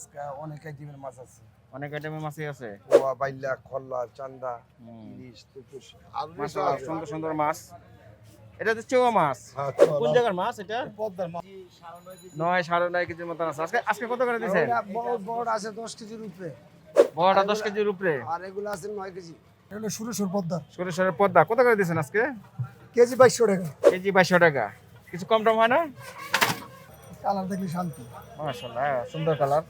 আজকে অনেক আইটেমের মাছ আছে। অনেক আইটেমের মাছই আছে। পোয়া বাইলা খল্লা চান্দা ইলিশ সুন্দর সুন্দর মাছ। এটা তো চেওয়া মাছ। হ্যাঁ, কোন জায়গার মাছ এটা? পদ্মার মাছ। নয় সাড়ে নয় কেজির মতন আছে। আজকে আজকে কত করে দিয়েছেন? বড় বড় আছে দশ কেজির উপরে। বড়টা দশ কেজির উপরে। আর এগুলো আছে নয় কেজি। এগুলো সুরে সুর পদ্মার সরিষার পদ্মা। কত করে দিয়েছেন আজকে? কেজি বাইশশো টাকা। কেজি বাইশশো টাকা। কিছু কম টম হয় না? কালার দেখলে শান্তি। মাশাআল্লাহ হ্যাঁ, সুন্দর কালার।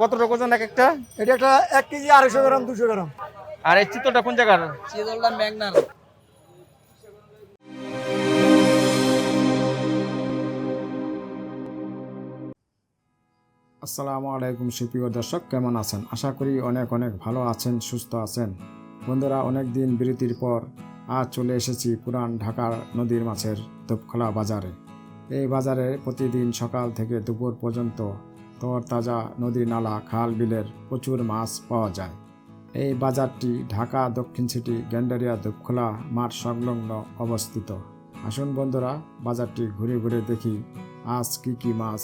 কতটুকু ওজন এক একটা? এটা একটা এক কেজি আড়াইশো গ্রাম দুশো গ্রাম। আর এই চিত্রটা কোন জায়গার? চিদলটা মেঘনার আসসালামু আলাইকুম সুপ্রিয় দর্শক কেমন আছেন? আশা করি অনেক অনেক ভালো আছেন সুস্থ আছেন। বন্ধুরা অনেক দিন বিরতির পর আজ চলে এসেছি পুরান ঢাকার নদীর মাছের তোপখোলা বাজারে। এই বাজারে প্রতিদিন সকাল থেকে দুপুর পর্যন্ত তরতাজা নদী নালা, খাল বিলের প্রচুর মাছ পাওয়া যায়। এই বাজারটি ঢাকা, দক্ষিণ সিটি, গ্যান্ডারিয়া দুপখোলা মাঠ সংলগ্ন অবস্থিত। আসুন বন্ধুরা, বাজারটি ঘুরে ঘুরে দেখি আজ কি কি মাছ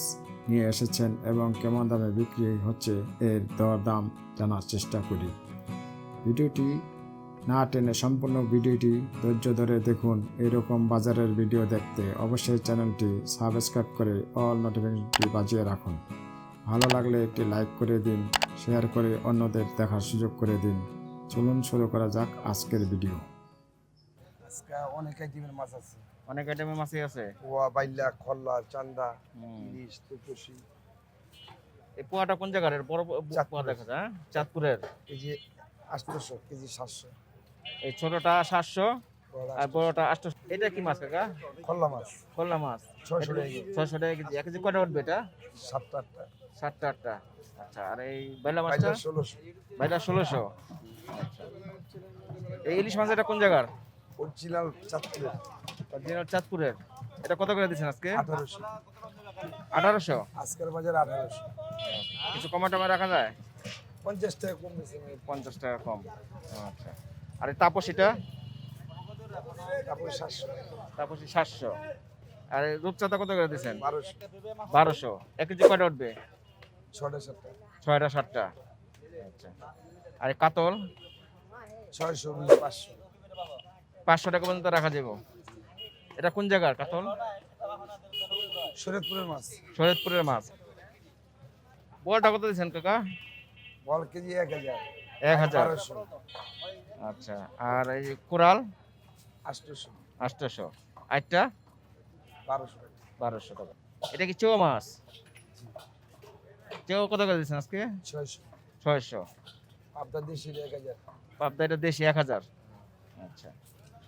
নিয়ে এসেছেন এবং কেমন দামে বিক্রি হচ্ছে এর দর দাম জানার চেষ্টা করি। ভিডিওটি না টেনে সম্পূর্ণ ভিডিওটি ধৈর্য ধরে দেখুন। এরকম বাজারের ভিডিও দেখতে অবশ্যই চ্যানেলটি সাবস্ক্রাইব করে অল নোটিফিকেশনটি বাজিয়ে রাখুন। ভালো লাগলে একটি লাইক করে দিন শেয়ার করে অন্যদের দেখার সুযোগ করে দিন। চলুন শুরু করা যাক আজকের ভিডিও। আজকে অনেক আইটেমের মাছ আছে। অনেক আইটেমের মাছই আছে। পোয়া বাইলা খল্লা চান্দা। ইলিশ তুপুসি এই পোয়াটা কোন জায়গার? বড় পোয়া চাঁদপুরের। দেখা যায় হ্যাঁ? চাঁদপুরের। কেজি আটশোশো কেজি সাতশো। এই ছোটটা সাতশো আর বড়টা আটশো। এটা কি মাছ কাকা? খল্লা মাছ। খোল্লা মাছ। ছয়শো টাকা টাকা কেজি। এক কেজি কটা উঠবে এটা? সাতটা আটটা। সাতটা আটটা। আচ্ছা আর এই বেলা মাছটা? ষোলোশো। বাইটা ষোলোশো। আচ্ছা। এই ইলিশ মাছ এটা কোন জায়গার? অরিজিনাল চাঁদপুর অরিজিনাল চাঁদপুরের। এটা কত করে দিচ্ছেন আজকে? আঠারোশো। আঠারোশো? আজকের বাজার আঠারোশো। কিছু কমা টমা রাখা যায়? পঞ্চাশ টাকা কম পঞ্চাশ টাকা কম। আচ্ছা। আর তাপস এটা? তাপস সাতশো। আর রূপচাঁদা কত করে দিচ্ছেন বারোশো। এক কেজি কয়টা উঠবে? সাতটা। ছয়টা সাতটা। আচ্ছা। আর কাতল? ছয়শো পাঁচশো। পাঁচশো টাকা পর্যন্ত রাখা যাবে এটা কোন জায়গার কাতল? শরীয়তপুরের মাছ। শরীয়তপুরের মাছ। বড়টা কত দিচ্ছেন কাকা? বল কেজি এক হাজার। এক হাজার। আচ্ছা আর এই কোরাল? আটশোশো আটশোশো আটটা? বারোশো বারোশো টাকা। এটা কি চৌ মাছ? চৌ কত করে দিচ্ছেন আজকে? ছয়শো। ছয়শো। আপনার দেশের এক হাজার। পাবদা এটা দেশি এক হাজার। আচ্ছা।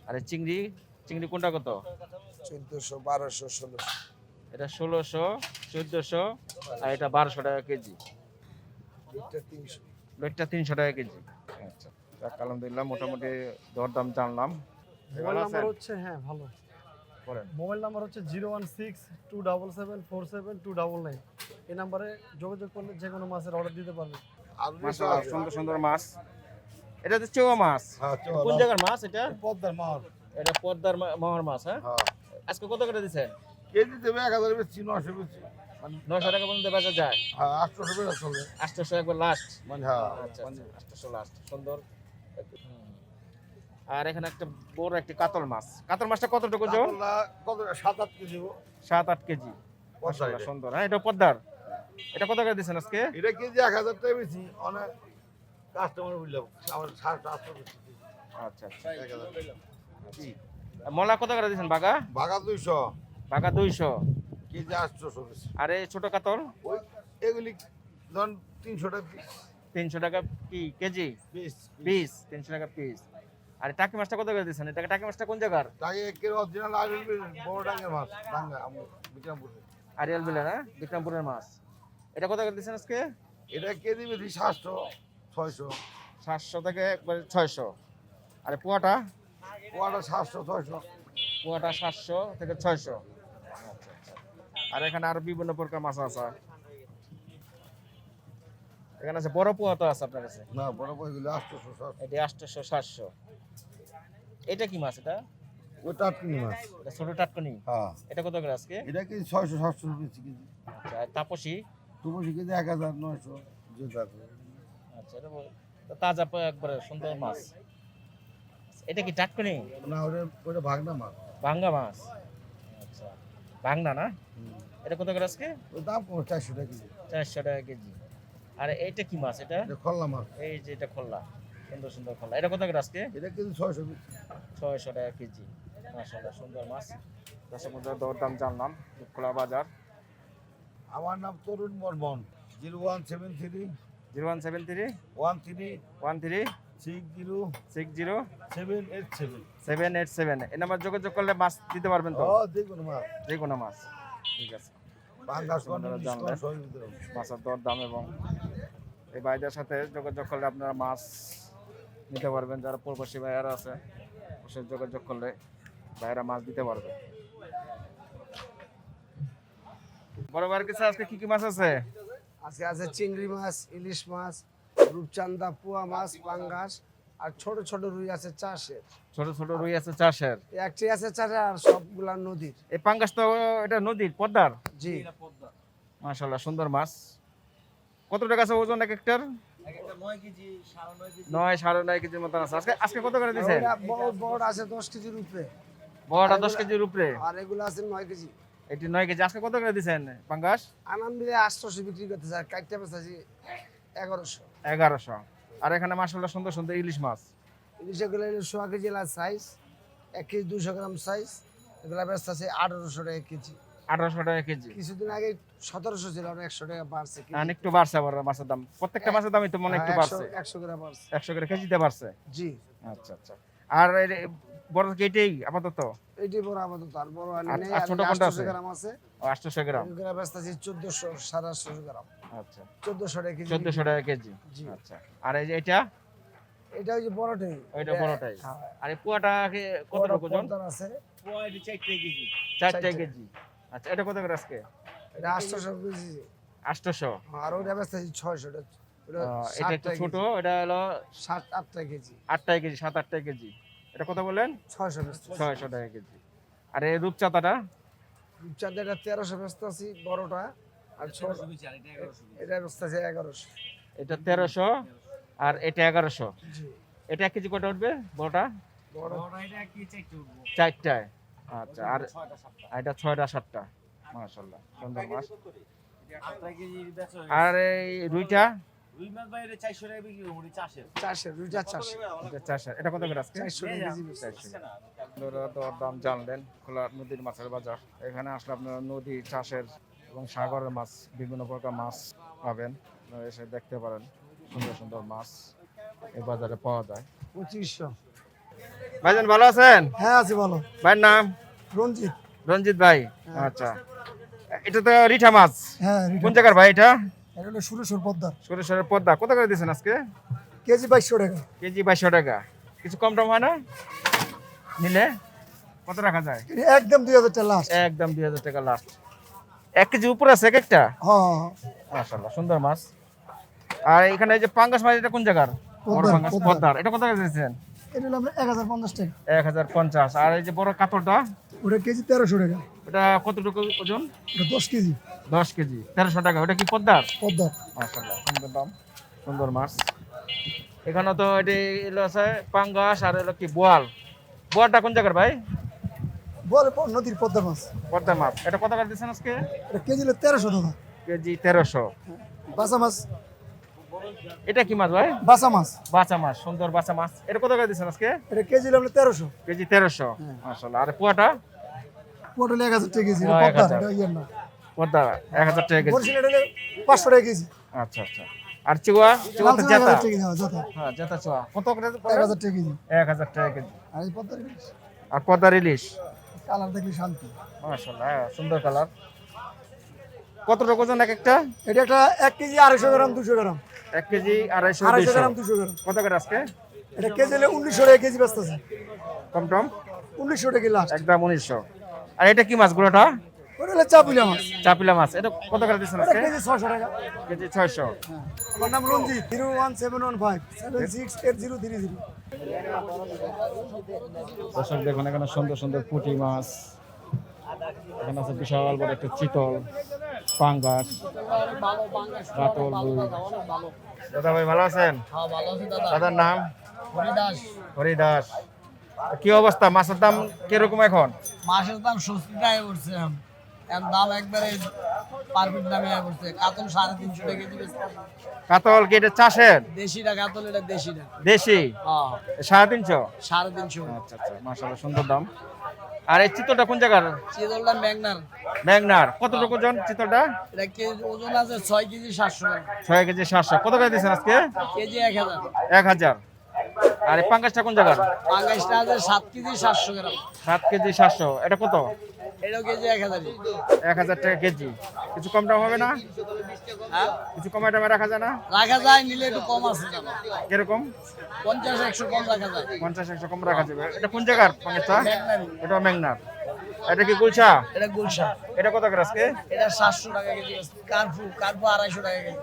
আর এই চিংড়ি? চিংড়ি কোনটা কত? চোদ্দোশো বারোশো ষোলোশো। এটা ষোলোশো চোদ্দোশো আর এটা বারোশো টাকা কেজি। দুইটা তিনশো। লোকটা তিনশো টাকা কেজি। আচ্ছা। যাক, আলহামদুলিল্লাহ মোটামুটি দরদাম জানলাম। মোবাইল নাম্বার হচ্ছে হ্যাঁ ভালো। মোবাইল নাম্বার হচ্ছে zero one six two double seven four seven two double nine. এই নাম্বারে যোগাযোগ করলে যে কোনো মাছের অর্ডার দিতে পারবে সুন্দর সুন্দর মাছ। এটা তো চৌয়া মাছ। হ্যাঁ কোন জায়গার মাছ এটা? পদ্মার মাছ। এটা পদ্মার মা- মাছ হ্যাঁ? হ্যাঁ। আজকে কত করে দিচ্ছেন কেজি দেবে এক হাজার বেশি নশো বেশি। নশো টাকা পর্যন্ত বেচা যায়? হ্যাঁ আটশোশো বেশি চলবে আটশোশো একবার লাস্ট মানে হ্যাঁ। আচ্ছা আটশোশো লাস্ট সুন্দর। আর এখানে একটা বড় একটি কাতল মাছ। কাতল মাছটা কতটুকু কত সাত আট কেজি। সাত আট কেজি। সুন্দর। হ্যাঁ এটা পদ্মার। এটা কত করে দিচ্ছেন আজকে? এটা কেজি এক হাজার টাকা বেশি। অনেক কাস্টমার বুঝলাম। আমার সাড়ে আটশো আচ্ছা আচ্ছা। মলা কত করে দিচ্ছেন বাগা ভাগা দুইশো। বাগা দুইশো। কেজি আটশোশো আর এই ছোট কাতল? ওই এগুলি ধরুন তিনশো টাকা তিনশো টাকা কি কেজি? পিস তিনশো টাকা পিস। আর টাকি মাছটা কত করে দিচ্ছেন এটা টাকি মাছটা কোন জায়গার? আরিয়াল বিলে না বিক্রমপুরের মাছ। এটা কত করে দিচ্ছেন আজকে? এটা কেজি বেশি সাতশো ছয়শো। সাতশো থেকে একবার ছয়শো। আর এই পোয়াটা সাতশো ছয়শো। পোয়াটা সাতশো থেকে ছয়শো। আর এখানে আরও বিভিন্ন প্রকার মাছ আছে। এখানে আছে বড় পোয়া তো আছে আপনার কাছে? না বড় আটশোশো সাতশো। এটি আটশোশো সাতশো। এটা কি মাছ এটা? টাটকিনি মাছ। এটা ছোট টাটকনি? হ্যাঁ। এটা কত করে আজকে? এটা কেজি। আচ্ছা তাপসী? কেজি যেটা আচ্ছা এটা তাজা একবারে সুন্দর মাছ। এটা কি টাটকনি? না ওটা ওটা ভাগনা মাছ। ভাঙ্গা মাছ। আচ্ছা না? এটা কত করে আজকে? দাম কম চারশো টাকা কেজি। চারশো টাকা কেজি। আর এটা কি মাছ এটা? এটা খল্লা মাছ। এই যে এটা খোল্লা সুন্দর সুন্দর খোল্লা এটা কত করে আজকে? এটা কেজি ছয়শো। ছয়শো টাকা কেজি। মাসাল্লাহ সুন্দর মাছ। দশ মধ্যে দরদাম জানলাম খোলা বাজার। আমার নাম Tarun Barman. Zero one seven three. Zero one seven three? One three. One three? Six zero. Six zero? Seven eight seven. Seven eight seven. এই নাম্বার যোগাযোগ করলে মাছ দিতে পারবেন তো? ও দেখুন মাছ। যে কোনো মাছ। ঠিক আছে। মাছের দর দাম এবং এই ভাইদের সাথে যোগাযোগ করলে আপনারা মাছ নিতে পারবেন যারা প্রবাসী ভাইয়ারা আছে অবশ্যই যোগাযোগ করলে ভাইয়েরা মাছ দিতে পারবে। বড় ভাইয়ের কাছে আজকে কি কি মাছ আছে? আজকে আছে চিংড়ি মাছ ইলিশ মাছ রূপচান্দা পোয়া মাছ পাঙ্গাস আর ছোট ছোট রুই আছে চাষের। ছোট ছোট রুই আছে চাষের? একটি আছে চাষের আর সবগুলা নদীর। এই পাঙ্গাস তো এটা নদীর পদ্মার? জি। মাশাল্লাহ সুন্দর মাছ। কত টাকা আছে ওজন এক একটার নয় সাড়ে নয় কেজির মতন আছে। আজকে আজকে কত করে দিচ্ছেন বড় আছে দশ কেজির উপরে। বড়টা দশ কেজির উপরে? আর এগুলো আছে নয় কেজি। এটি নয় কেজি। আজকে কত করে দিচ্ছেন পাঙ্গাস? আনন্দ মিলে আটশোশো বিক্রি করতে চায় কাটতে পেঁচাছি এগারোশো। এগারোশো। আর এখানে মাসাল্লাহ সুন্দর সুন্দর ইলিশ মাছ। ইলিশগুলো হলো সোয়া কেজি সাইজ এক কেজি দুশো গ্রাম সাইজ এগুলো ব্যস্ত আছে আঠারোশো টাকা কেজি। আঠারোশো টাকা কেজি। কিছুদিন আগে সতেরোশো ছিল আর একশো টাকা বাড়ছে কেজি। একটু বাড়ছে আবার মাছের দাম। প্রত্যেকটা মাছের দামই তো মনে একটু হ্যাঁ, বাড়ছে। একশো- গ্রাম বাড়ছে। একশো করে কেজিতে বাড়ছে? জি। আচ্ছা আচ্ছা। আর বড় কেটেই আপাতত? এইটি বড় আপাতত। আর বড় আনি আর- নেই আর আর ছোট কোনটা আছে? গ্রাম আছে। আটশোশো গ্রাম। এগুলো ব্যস্ত আছে চোদ্দশো সাড়ে আটশো গ্রাম। আচ্ছা। চোদ্দশো টাকা কেজি। চোদ্দশো টাকা কেজি। জি। আচ্ছা। আর এই যে এটা? এটা ওই যে বড়টাই ওইটা বড়টাই। আর এই পুয়াটা কত বড় ওজন আছে চারটা চারটে। কেজি। আচ্ছা এটা কত করে আজকে? এটা আটশোশো কেজি। আটশোশো? আর ওইটা ব্যস্ত আছে ছয়শো এটা ওটা এটা একটু ছোট এটা হলো সাত আটটা কেজি। আটটাই কেজি সাত আটটাই কেজি। এটা কত বললেন? ছয়শো ব্যস্ত ছয়শো টাকা কেজি। আর এই রূপচাঁদাটা? চাঁদাটা তেরোশো ব্যস্ত আছি বড়টা। আর ছোট এটা ব্যস্ত আছে এগারোশো। এটা তেরোশো আর এটা এগারোশো। জি। এটা এক কেজি কটা উঠবে বড়টা? বড় চারটায়। আচ্ছা আর এটা ছয়টা সাতটা মাশাল্লাহ সুন্দর মাছ আর এই রুইটা? চারশো এটা কত করে আজকে? দাম জানলেন খোলা নদীর মাছের বাজার। এখানে আসলে আপনারা নদী চাষের এবং সাগরের মাছ বিভিন্ন প্রকার মাছ পাবেন। এসে দেখতে পারেন সুন্দর সুন্দর মাছ এই বাজারে পাওয়া যায়। পঁচিশশো। ভাইজান ভালো আছেন? হ্যাঁ আছে বলো ভাইয়ের নাম? রঞ্জিত। রঞ্জিত ভাই। আচ্ছা। এটা তো রিঠা মাছ। হ্যাঁ কোন জায়গার ভাই এটা? এটা হলো সুরেশ্বর সরিষার পদ্মা। কত করে দিয়েছেন আজকে? কেজি বাইশশো টাকা। কেজি বাইশশো টাকা। কিছু কম টম হয় না? নিলে? কত রাখা যায়? একদম দুই হাজার টাকা লাস্ট একদম দুই হাজার টাকা লাস্ট এক কেজি উপরে আছে এক একটা? হ্যাঁ মাশাল্লাহ সুন্দর মাছ। আর এখানে এই যে পাঙ্গাস মাছ এটা কোন জায়গার। পদ্মার। এটা কত করে দিয়েছেন? এটা হলো এক হাজার পঞ্চাশ টাকা। এক হাজার পঞ্চাশ। আর এই যে বড় কাতরটা? ওটা কেজি তেরোশো টাকা। ওটা কতটুকু ওজন? ওটা দশ কেজি। দশ কেজি। তেরোশো টাকা। ওটা কি পদ্মার? পদ্মার। সুন্দর দাম। সুন্দর মাছ। এখানে তো এটি এলো আছে পাঙ্গাস আর এলো কি বোয়াল। বোয়ালটা কোন জায়গার ভাই? বলে নদীর পদ্মার মাছ। পদ্মা মাছ। এটা কত করে দিচ্ছেন আজকে? এটা কেজি তেরোশো টাকা। কেজি তেরোশো। বাসা মাছ এটা কি মাছ ভাই? বাসা মাছ। বাচা মাছ সুন্দর বাচা মাছ। এটা কত করে দিচ্ছেন আজকে? এটা কেজি হলো তেরোশো। কেজি তেরোশো। মাসাল্লাহ আর পোয়াটা? পটল এক হাজার টাকা কেজি এক হাজার। পদ্মা এক টাকা কেজি। পাঁচশো টাকা কেজি। আচ্ছা আচ্ছা। আর চিওয়া? চিওয়া তো জেতা? হ্যাঁ, হ্যাঁ কত করে এক পড়ে? হাজার টাকা কেজি। এক হাজার টাকা কেজি। আর পদ্মার ইলিশ, আর পদ্মার ইলিশ? কালার দেখলে শান্তি। মাসাল্লাহ হ্যাঁ, সুন্দর কালার। কত টাকা ওজন এক একটা? এটা একটা এক কেজি আড়াইশো গ্রাম দুশো গ্রাম। এক কেজি আড়াইশো আড়াইশো গ্রাম দুশো গ্রাম। কত করে আজকে? এটা কেজি হলে উনিশশো টাকা কেজি ব্যস্ত আছে কম টম? উনিশশো টাকা লাস্ট একদম উনিশশো। আর এটা কি মাছ গুলোটা? ওটা হলো চাপুলিয়া মাছ। চাপিলা মাছ। এটা কত করে দিচ্ছেন আজকে? কেজি ছশো টাকা। কেজি ছয়শো। আমার নাম Ranjit zero one seven one five seven six eight zero three zero দর্শক দেখুন এখানে সুন্দর সুন্দর পুঁটি মাছ। এখানে আছে বিশাল বড় একটা চিতল। পাঙ্গাস কাতল দাদা ভাই ভালো আছেন? হ্যাঁ ভালো আছে দাদা। দাদার নাম? হরিদাস। হরি দাস কি অবস্থা? মাছের দাম কীরকম এখন? মাছের দাম সস্তি উঠছে এখন দাম একবারে পারফেক্ট দামে আয় কাতল সাড়ে তিনশো টাকা কেজি কাতল কি এটা চাষের? দেশিটা কাতল এটা দেশিটা দেশি? হ্যাঁ। সাড়ে তিনশো? সাড়ে তিনশো। আচ্ছা আচ্ছা মাসাল্লাহ সুন্দর দাম। আর এই চিতলটা কোন জায়গার? চিতলটা ম্যাগনার। মেঘনার কতটুকু ওজন চিতলটা? এটা কেজি ওজন আছে ছয় কেজি সাতশো ছয় কেজি সাতশো। কত করে দিয়েছেন আজকে? কেজি এক হাজার। এক হাজার। আর এই পাঙ্গাসটা কোন জায়গার? পাঙ্গাসটা আছে সাত কেজি সাতশো গ্রাম। সাত কেজি সাতশো। এটা কত? এক হাজার টাকা কেজি। কিছু হবে না? হ্যাঁ? কিছু কমায় টামে রাখা যায় না? রাখা যায় নিলে একটু কম আছে কীরকম? পঞ্চাশ একশো কম রাখা যায়। পঞ্চাশ একশো কম রাখা যাবে। এটা কোন জায়গার এটা মেঘনার এটা কি গুলশা? এটা গুলশা। এটা কত করে আজকে? এটা সাতশো টাকা কেজি টাকা কেজি।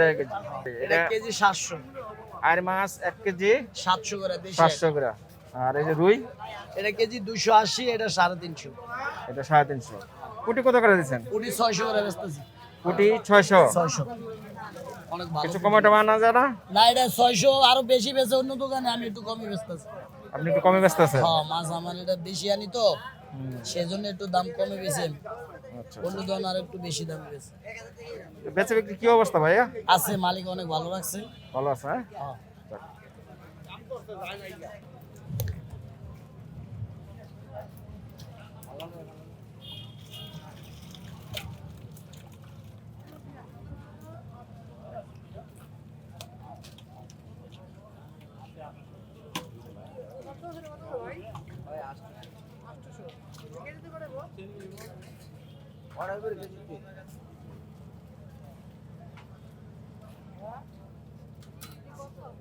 টাকা কেজি। এটা এটা কেজি সাতশো। আর মাছ এক কেজি? সাতশো করে দেশি পাঁচশো গ্রাম আর এই যে রুই? এটা কেজি দুশো আশি এটা সাড়ে তিনশো। এটা সাড়ে তিনশো। কোটি কত করে দিচ্ছেন? কোটি ছয়শো করে বেচতেছি। কোটি ছয়শো। ছয়শো। কিছু কমায় টামা আনা যায় না? না এটা ছয়শো আরও বেশি বেচে অন্য দোকানে আমি একটু কমই বেচতেছি। আপনি একটু কমে ব্যস্ত আছেন হ্যাঁ মাছ আমার এটা বেশি আনি তো। সেজন্য একটু দাম কমে বেশি আচ্ছা অন্য দোকান আর একটু বেশি দামে বেশি। বেচে বিক্রি কি অবস্থা ভাইয়া? আছে মালিক অনেক ভালো রাখছে। ভালো আছে হ্যাঁ?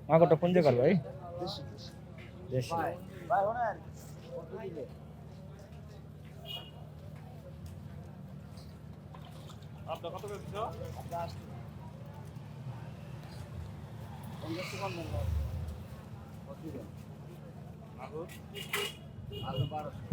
মাগরটা কোন জায়গার ভাই? দেশি। না মাছ না দিলে উঠবো না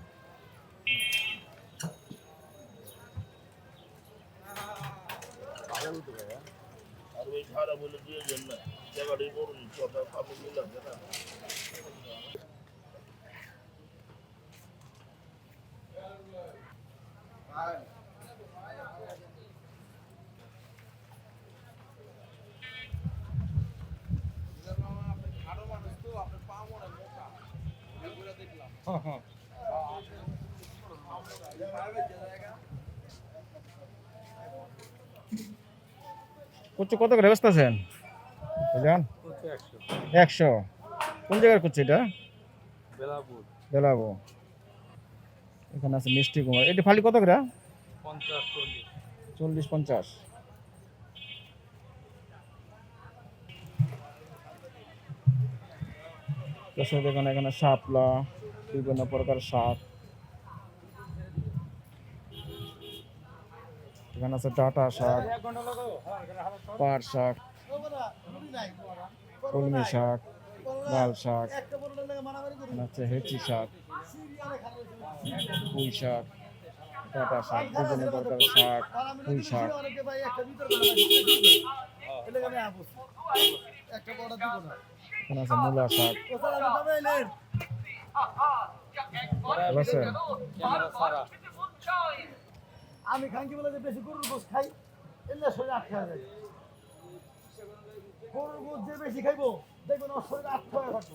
ওই ভাড়া বলে দিয়ে দেন না জায়গাটাই বড় কথা কাপড় মিলাম কুচু কত করে ব্যস্ত আছেন বুঝলেন? একশো। কোন জায়গার কুচু এটা? বেলাবো এখানে আছে মিষ্টি কুমার এটা ফালি কত করে? চল্লিশ। পঞ্চাশ। এখানে এখানে শাপলা বিভিন্ন প্রকার শাক। এখানে আছে ডাটা শাক, পাট শাক, কলমি শাক, লাল শাক আছে হেঁচি শাক, পুঁই শাক ডাটা শাক বিভিন্ন প্রকার শাক, পুঁই শাক এখানে আছে মূলা শাক ভালো আছেন? আমি খাঙ্কি বলে যে বেশি গরুর গোস খাই এলে শরীরে আটকে যায়। গরুর গোস যে বেশি খাইবো দেখবেন ওর শরীরে আটকে থাকব।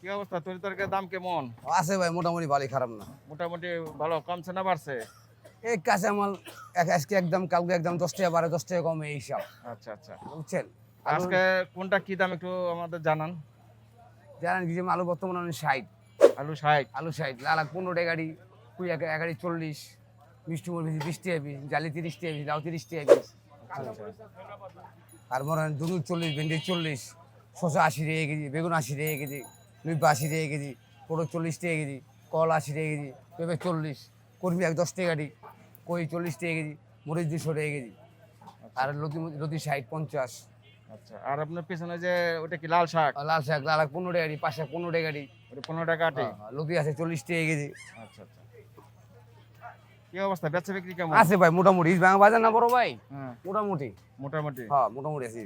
কি অবস্থা? তরি তরকারির দাম কেমন? আছে ভাই মোটামুটি ভালোই খারাপ না। মোটামুটি ভালো কমছে না বাড়ছে? এই কাছে আমার এক আজকে একদম কালকে একদম দশ টাকা বারো দশ টাকা কমে এই হিসাব আচ্ছা আচ্ছা। বুঝছেন? আজকে কোনটা কি দাম একটু আমাদের জানান। জানেন কি যে আলু বর্তমানে ষাট। আলু ষাট। আলু ষাট লাল পনেরো টাকা গাড়ি কুড়ি টাকা এগাড়ি চল্লিশ। মিষ্টি মুড়ি বেশি বিশ টাকা পিস জালি তিরিশ টাকা পিস লাউ তিরিশ টাকা পিস আর মনে হয় দুনু চল্লিশ ভেন্ডি চল্লিশ শসা আশি টাকা কেজি বেগুন আশি টাকা কেজি লুইপা আশি টাকা কেজি পটল চল্লিশ টাকা কেজি কল আশি টাকা কেজি পেঁপে চল্লিশ কর্মী এক দশ কেজি কই চল্লিশ টাকা কেজি মরিচ দুশো টাকা কেজি। আর লতি লতি ষাট পঞ্চাশ। আচ্ছা আর আপনার পিছনে যে ওটা কি লাল শাক? লাল শাক লাল শাক পনেরো টাকা পাঁচ শাক পনেরো টাকা পনেরো টাকা আটি? লতি আছে চল্লিশ টাকা কেজি। আচ্ছা আচ্ছা। কি অবস্থা? বেচা বিক্রি কেমন? আছে ভাই মোটামুটি। বাজার না বড় ভাই? হ্যাঁ। মোটামুটি। মোটামুটি। হ্যাঁ মোটামুটি আছে।